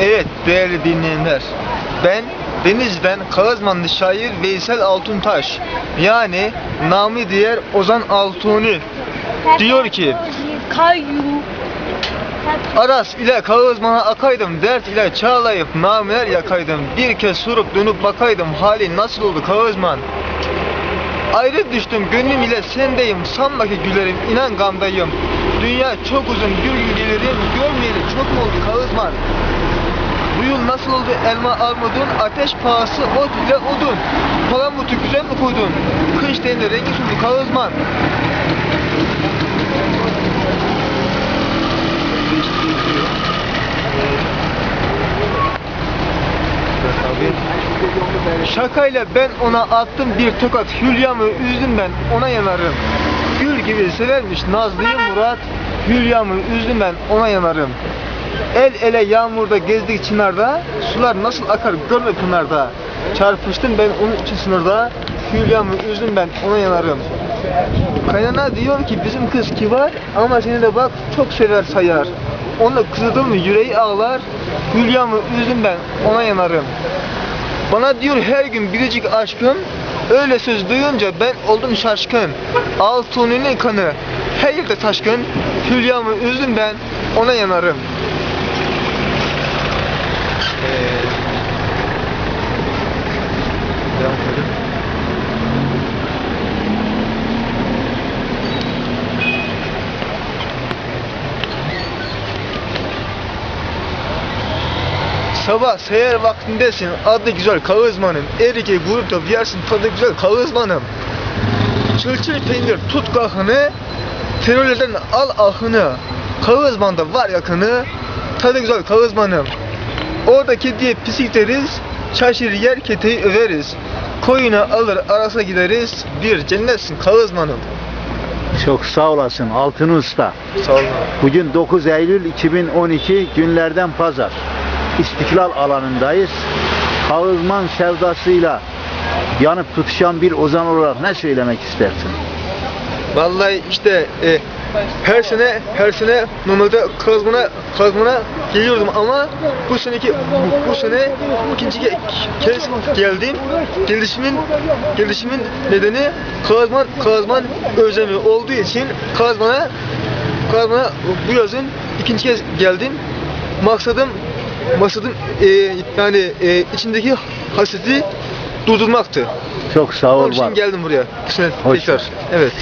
Evet değerli dinleyenler. Ben Denizli'den Kağızmanlı şair Veysel Altuntaş. Yani namı diğer Ozan Altuni. Diyor ki. Aras ile Kağızman'a akaydım Dert ile çağlayıp nameler yakaydım Bir kez sorup dönüp bakaydım Hali nasıl oldu Kağızman Ayrı düştüm gönlüm ile sendeyim Sanma ki gülerim inan gamdayım Dünya çok uzun bir gün gelirim Görmeyeli çok mu oldu Kağızman Bu yıl nasıl oldu elma armudun Ateş pahası ot ile odun Palamutu güzel mi koydun? Kış denli rengi soldu Kağızman Şakayla ben ona attım bir tokat Hülyamı üzdüm ben ona yanarım. Gül gibi severmiş Nazlı'yı Murat Hülyamı üzdüm ben ona yanarım El ele yağmurda gezdik çınarda Sular nasıl akar görme pınarda Çarpıştım ben onun için sınırda Hülyamı üzdüm ben ona yanarım Kaynana diyor ki bizim kız kibar ama seni de bak çok sever sayar. Onunla kızıldı mı yüreği ağlar. Hülyamı üzdüm ben ona yanarım. Bana diyor her gün biricik aşkım. Öyle söz duyunca ben oldum şaşkın. Altuni'nin kanı her yerde taşkın. Hülyamı üzdüm ben ona yanarım. Sabah seher vaktindesin. Adı güzel kağızmanım Erike grupta yersin. Tadı güzel kağızmanım. Çılçıl peynir tut kahını. Terörlerden al ahını. Kağızmanda var yakını. Tadı güzel kağızmanım. Oradaki diye pisik deriz. Şaşır yer keteyi överiz. Koyuna alır arasa gideriz. Bir cennetsin kağızmanım. Çok sağ olasın Altın Usta. Sağ olun. Bugün 9 Eylül 2012 günlerden pazar. İstiklal alanındayız. Kağızman sevdasıyla yanıp tutuşan bir ozan olarak ne söylemek istersin? Vallahi işte e, her sene her sene normalde kazmana kazmana geliyordum ama bu seneki bu, sene ikinci ke- kez geldim. Gelişimin gelişimin nedeni kazman kazman özlemi olduğu için kazmana kazmana bu yazın ikinci kez geldim. Maksadım maksadım e, yani e, içindeki hasreti durdurmaktı. Çok sağ Onun ol için var. geldim buraya. Bu sene Hoş tekrar. Evet.